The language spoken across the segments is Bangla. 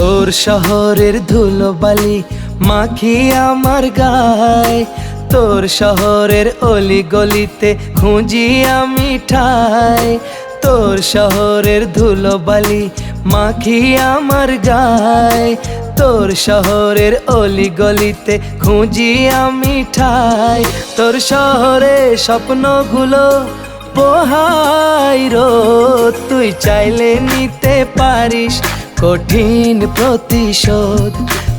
তোর শহরের ধুলোবালি মাখি আমার গায়। তোর শহরের অলি গলিতে খুঁজি আমি ঠাই। তোর শহরের ধুলোবালি মাখি আমার গায়। তোর শহরের অলি গলিতে খুঁজি আমি ঠাই। তোর শহরে স্বপ্নগুলো পোহাই রোদ, তুই চাইলে নিতে পারিস কঠিন প্রতিশোধ।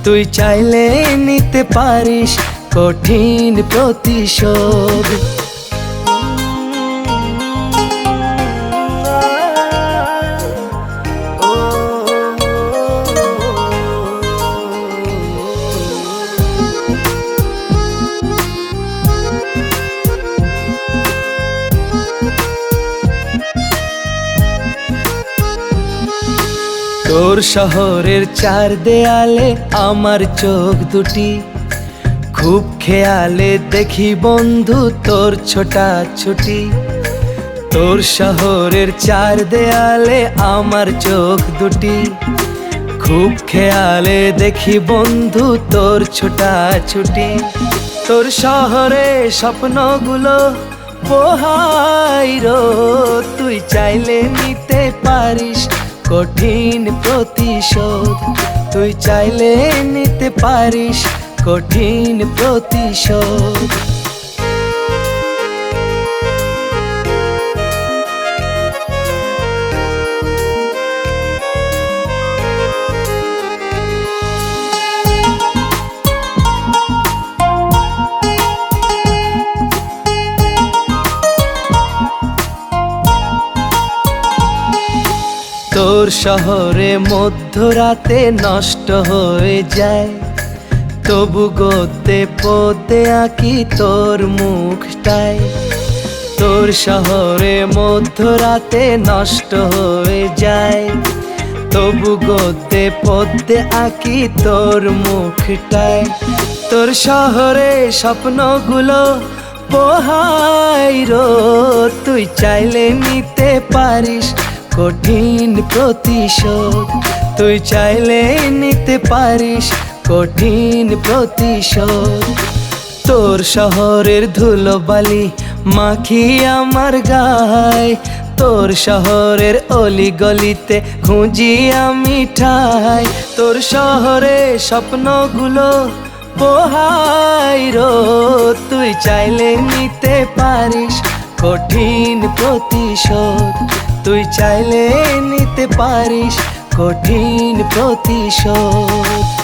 তুই চাইলে নিতে পারিস কঠিন প্রতিশোধ। তোর শহরের চার দেয়ালে আমার চোখ দুটি। খুব খেয়ালে দেখি বন্ধু, তোর ছোটা ছুটি। তোর শহরের চার দেয়ালে আমার চোখ দুটি। খুব খেয়ালে দেখি বন্ধু, তোর ছোটা ছুটি। তোর শহরে স্বপ্নগুলো পোহাই রোদ তুই চাইলে নিতে পারিস কঠিন প্রতিশোধ তুই চাইলে নিতে পারিস কঠিন প্রতিশোধ। তোর শহরে মধ্যরাতে নষ্ট হয়ে যায়। তবু গোতে পদে আঁকি তোর মুখটাই তোর শহরে মধ্যরাতে নষ্ট হয়ে যায়। তবু গতে পদ্মে আঁকি তোর মুখটায়। তোর শহরে স্বপ্নগুলো পোহাই রোদ তুই চাইলে নিতে পারিস কঠিন প্রতিশোধ। তুই চাইলে নিতে পারিস কঠিন প্রতিশোধ। তোর শহরের ধুলোবালি মাখি আমার গায়। তোর শহরের অলি গলিতে খুঁজি আমি ঠাই। তোর শহরে স্বপ্নগুলো পোহাই তুই চাইলে নিতে পারিস কঠিন প্রতিশোধ। তুই চাইলে নিতে পারিস কঠিন প্রতিশোধ।